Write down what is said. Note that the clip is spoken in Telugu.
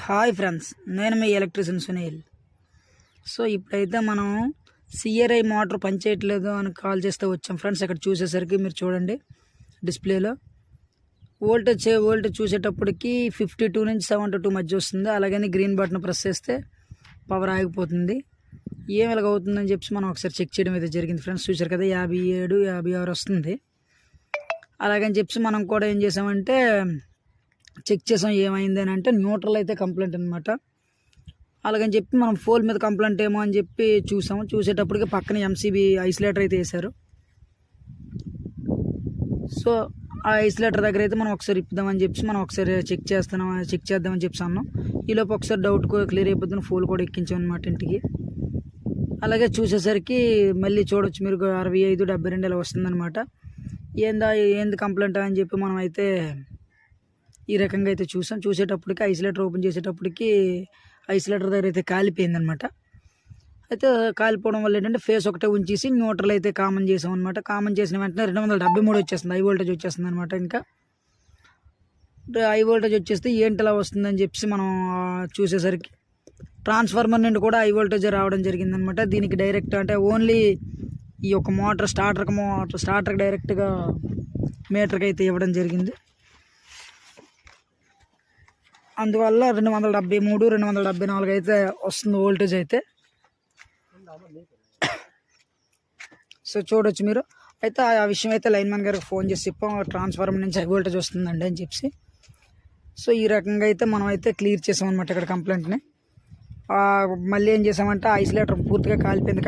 హాయ్ ఫ్రెండ్స్ నేను మీ ఎలక్ట్రిషియన్ సునీల్. సో ఇప్పుడైతే మనం సిఆర్ఐ మోటార్ పనిచేయట్లేదు అని కాల్ చేస్తే వచ్చాం. ఫ్రెండ్స్ ఇక్కడ చూసేసరికి మీరు చూడండి డిస్ప్లేలో. వోల్టేజ్ వోల్టేజ్ చూసేటప్పటికి ఫిఫ్టీ టూ నుంచి సెవెంటీ టూ మధ్య వస్తుంది. అలాగని గ్రీన్ బటన్ ప్రెస్ చేస్తే పవర్ ఆగిపోతుంది. ఏం ఇలాగ అవుతుందని చెప్పి మనం ఒకసారి చెక్ చేయడం అయితే జరిగింది. ఫ్రెండ్స్ చూసారు కదా యాభై ఏడు యాభై ఆరు వస్తుంది. అలాగని చెప్పి మనం కూడా ఏం చేసామంటే చెక్ చేసాం ఏమైంది అని అంటే న్యూట్రల్ అయితే కంప్లైంట్ అనమాట అలాగని చెప్పి మనం ఫోన్ మీద కంప్లైంట్ ఏమో అని చెప్పి చూసాం. చూసేటప్పటికి పక్కన ఎంసీబీ ఐసోలేటర్ అయితే వేశారు. సో ఆ ఐసోలేటర్ దగ్గర అయితే మనం ఒకసారి ఇప్పుదామని చెప్పి మనం ఒకసారి చెక్ చేస్తున్నాం చెక్ చేద్దామని చెప్పి అన్నాం. ఈలోపు ఒకసారి డౌట్ క్లియర్ అయిపోతుంది ఫోన్ కూడా ఎక్కించాం అనమాట ఇంటికి. అలాగే చూసేసరికి మళ్ళీ చూడొచ్చు మీరు అరవై ఐదు డెబ్బై రెండు ఇలా వస్తుందన్నమాట. ఏందా ఏంది కంప్లైంట్ అని చెప్పి మనం అయితే ఈ రకంగా అయితే చూసాం. చూసేటప్పటికి ఐసోలేటర్ ఓపెన్ చేసేటప్పటికి ఐసోలేటర్ దగ్గర అయితే కాలిపోయిందనమాట అయితే కాలిపోవడం వల్ల ఏంటంటే ఫేస్ ఒకటే ఉంచేసి న్యూట్రల్ అయితే కామన్ చేసాం అనమాట కామన్ చేసిన వెంటనే రెండు వందల డెబ్బై మూడు వచ్చేస్తుంది. హై వోల్టేజ్ వచ్చేస్తుంది అనమాట ఇంకా హై వోల్టేజ్ వచ్చేస్తే ఏంటి ఇలా వస్తుందని చెప్పి మనం చూసేసరికి ట్రాన్స్ఫార్మర్ నుండి కూడా హై వోల్టేజ్ రావడం జరిగిందనమాట దీనికి డైరెక్ట్ అంటే ఓన్లీ ఈ యొక్క మోటార్ స్టార్టర్కి మోటార్ స్టార్టర్కి డైరెక్ట్గా మీటర్కి అయితే ఇవ్వడం జరిగింది. అందువల్ల రెండు వందల డెబ్బై మూడు రెండు వందల డెబ్బై నాలుగు అయితే వస్తుంది వోల్టేజ్ అయితే. సో చూడొచ్చు మీరు. అయితే ఆ విషయం అయితే లైన్ మ్యాన్ గారికి ఫోన్ చేసి చెప్పాం. ట్రాన్స్ఫార్మర్ నుంచి హై వోల్టేజ్ వస్తుందండి అని చెప్పి. సో ఈ రకంగా అయితే మనం అయితే క్లియర్ చేసాం అనమాట ఇక్కడ కంప్లైంట్ని మళ్ళీ ఏం చేసామంటే ఐసోలేటర్ పూర్తిగా కాలిపోయింది